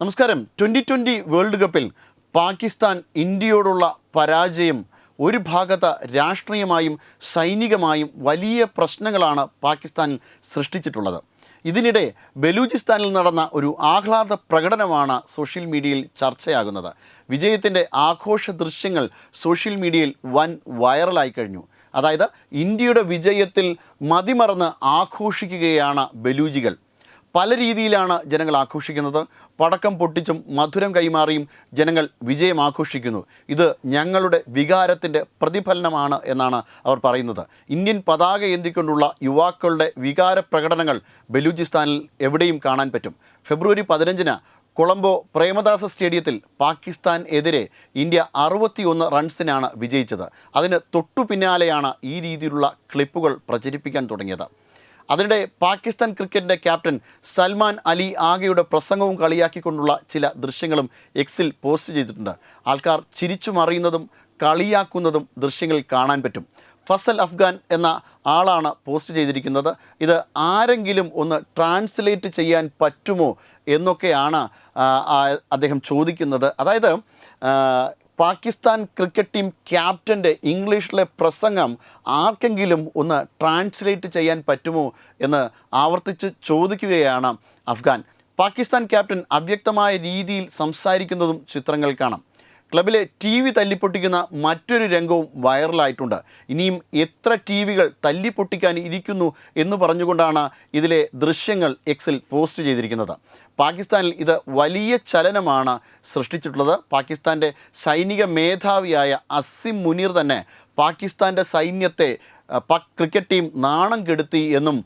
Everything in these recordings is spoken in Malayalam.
നമസ്കാരം. ട്വന്റി ട്വന്റി വേൾഡ് കപ്പിൽ പാകിസ്ഥാൻ ഇന്ത്യയോടുള്ള പരാജയം ഒരു ഭാഗത്ത് രാഷ്ട്രീയമായും സൈനികമായും വലിയ പ്രശ്നങ്ങളാണ് പാകിസ്ഥാനിൽ സൃഷ്ടിച്ചിട്ടുള്ളത്. ഇതിനിടെ ബലൂചിസ്ഥാനിൽ നടന്ന ഒരു ആഹ്ലാദ പ്രകടനമാണ് സോഷ്യൽ മീഡിയയിൽ ചർച്ചയാകുന്നത്. വിജയത്തിന്റെ ആഘോഷ ദൃശ്യങ്ങൾ സോഷ്യൽ മീഡിയയിൽ വൻ വൈറലായി കഴിഞ്ഞു. അതായത് ഇന്ത്യയുടെ വിജയത്തിൽ മതിമറന്ന് ആഘോഷിക്കുകയാണ് ബലൂജികൾ പല രീതിയിലാണ് ജനങ്ങൾ ആഘോഷിക്കുന്നത്. പടക്കം പൊട്ടിച്ചും മധുരം കൈമാറിയും ജനങ്ങൾ വിജയം ആഘോഷിക്കുന്നു. ഇത് ഞങ്ങളുടെ വികാരത്തിന്റെ പ്രതിഫലനമാണ് എന്നാണ് അവർ പറയുന്നത്. ഇന്ത്യൻ പതാക ഏന്തിക്കൊണ്ടുള്ള യുവാക്കളുടെ വികാര പ്രകടനങ്ങൾ ബലൂചിസ്ഥാനിൽ എവിടെയും കാണാൻ പറ്റും. ഫെബ്രുവരി പതിനഞ്ചിന് കൊളംബോ പ്രേമദാസ സ്റ്റേഡിയത്തിൽ പാകിസ്ഥാൻ എതിരെ ഇന്ത്യ അറുപത്തിയൊന്ന് റൺസിനാണ് വിജയിച്ചത്. അതിന് തൊട്ടു പിന്നാലെയാണ് ഈ രീതിയിലുള്ള ക്ലിപ്പുകൾ പ്രചരിപ്പിക്കാൻ തുടങ്ങിയത്. അതിനിടെ പാകിസ്ഥാൻ ക്രിക്കറ്റിന്റെ ക്യാപ്റ്റൻ സൽമാൻ അലി ആകെയുടെ പ്രസംഗവും കളിയാക്കിക്കൊണ്ടുള്ള ചില ദൃശ്യങ്ങളും എക്സിൽ പോസ്റ്റ് ചെയ്തിട്ടുണ്ട്. ആൾക്കാർ ചിരിച്ചു മറിയുന്നതും കളിയാക്കുന്നതും ദൃശ്യങ്ങളിൽ കാണാൻ പറ്റും. ഫസൽ അഫ്ഗാൻ എന്ന ആളാണ് പോസ്റ്റ് ചെയ്തിരിക്കുന്നത്. ഇത് ആരെങ്കിലും ഒന്ന് ട്രാൻസ്ലേറ്റ് ചെയ്യാൻ പറ്റുമോ എന്നൊക്കെയാണ് അദ്ദേഹം ചോദിക്കുന്നത്. അതായത് പാകിസ്ഥാൻ ക്രിക്കറ്റ് ടീം ക്യാപ്റ്റന്റെ ഇംഗ്ലീഷിലെ പ്രസംഗം ആർക്കെങ്കിലും ഒന്ന് ട്രാൻസ്ലേറ്റ് ചെയ്യാൻ പറ്റുമോ എന്ന് ആവർത്തിച്ച് ചോദിക്കുകയാണ് അഫ്ഗാൻ. പാകിസ്ഥാൻ ക്യാപ്റ്റൻ അവ്യക്തമായ രീതിയിൽ സംസാരിക്കുന്നതും ചിത്രങ്ങൾ കാണാം. ക്ലബിലെ ടി വി തല്ലിപ്പൊട്ടിക്കുന്ന മറ്റൊരു രംഗവും വൈറലായിട്ടുണ്ട്. ഇനിയും എത്ര ടി വികൾ തല്ലിപ്പൊട്ടിക്കാൻ ഇരിക്കുന്നു എന്ന് പറഞ്ഞുകൊണ്ടാണ് ഇതിലെ ദൃശ്യങ്ങൾ എക്സിൽ പോസ്റ്റ് ചെയ്തിരിക്കുന്നത്. പാകിസ്ഥാനിൽ ഇത് വലിയ ചലനമാണ് സൃഷ്ടിച്ചിട്ടുള്ളത്. പാകിസ്ഥാന്റെ സൈനിക മേധാവിയായ അസിം മുനീർ തന്നെ പാകിസ്ഥാന്റെ സൈന്യത്തെ പാക് ക്രിക്കറ്റ് ടീം നാണം കെടുത്തി എന്നും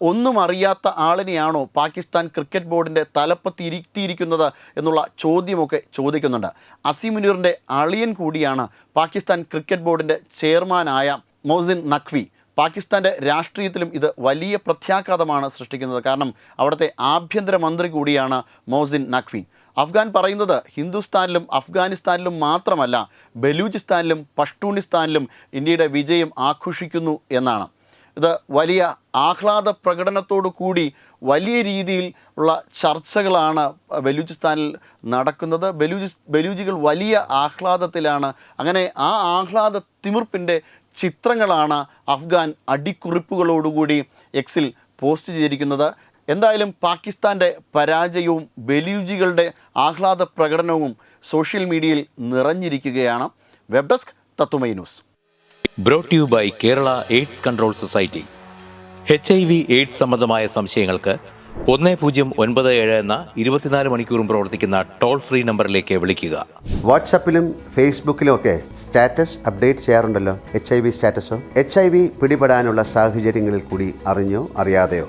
ഒന്നും അറിയാത്ത ആളിനെയാണോ പാകിസ്ഥാൻ ക്രിക്കറ്റ് ബോർഡിന്റെ തലപ്പത്ത് ഇരുത്തിയിരിക്കുന്നത് എന്നുള്ള ചോദ്യമൊക്കെ ചോദിക്കുന്നുണ്ട്. അസിമുനീറിന്റെ അളിയൻ കൂടിയാണ് പാകിസ്ഥാൻ ക്രിക്കറ്റ് ബോർഡിന്റെ ചെയർമാനായ മോസിൻ നഖ്വി. പാകിസ്ഥാന്റെ രാഷ്ട്രീയത്തിലും ഇത് വലിയ പ്രത്യാഘാതമാണ് സൃഷ്ടിക്കുന്നത്. കാരണം അവിടുത്തെ ആഭ്യന്തര മന്ത്രി കൂടിയാണ് മോസിൻ നഖ്വി. അഫ്ഗാൻ പറയുന്നത് ഹിന്ദുസ്ഥാനിലും അഫ്ഗാനിസ്ഥാനിലും മാത്രമല്ല ബലൂചിസ്ഥാനിലും പഷ്ടൂണിസ്ഥാനിലും ഇന്ത്യയുടെ വിജയം ആഘോഷിക്കുന്നു എന്നാണ്. ഇത് വലിയ ആഹ്ലാദ പ്രകടനത്തോടു കൂടി വലിയ രീതിയിൽ ഉള്ള ചർച്ചകളാണ് ബലൂചിസ്ഥാനിൽ നടക്കുന്നത്. ബലൂജി ബലൂജികൾ വലിയ ആഹ്ലാദത്തിലാണ്. അങ്ങനെ ആ ആഹ്ലാദ തിമിർപ്പിന്റെ ചിത്രങ്ങളാണ് അഫ്ഗാൻ അടിക്കുറിപ്പുകളോടുകൂടി എക്സിൽ പോസ്റ്റ് ചെയ്തിരിക്കുന്നത്. എന്തായാലും പാകിസ്ഥാന്റെ പരാജയവും ബലൂജികളുടെ ആഹ്ലാദ പ്രകടനവും സോഷ്യൽ മീഡിയയിൽ നിറഞ്ഞിരിക്കുകയാണ്. Web desk Tatwamayi news. Brought you by Kerala AIDS control society H I V AIDS സംബന്ധമായ സംശയങ്ങൾക്ക് ഒന്ന് പൂജ്യം ഒൻപത് ഏഴ് എന്ന ഇരുപത്തിനാല് മണിക്കൂറും പ്രവർത്തിക്കുന്ന ടോൾ ഫ്രീ നമ്പറിലേക്ക് വിളിക്കുക. വാട്സാപ്പിലും ഫേസ്ബുക്കിലും ഒക്കെ സ്റ്റാറ്റസ് അപ്ഡേറ്റ് ചെയ്യാറുണ്ടല്ലോ എച്ച് ഐ വി സ്റ്റാറ്റസോ? എച്ച് ഐ വി പിടിപെടാനുള്ള സാഹചര്യങ്ങളിൽ കൂടി അറിഞ്ഞോ അറിയാതെയോ?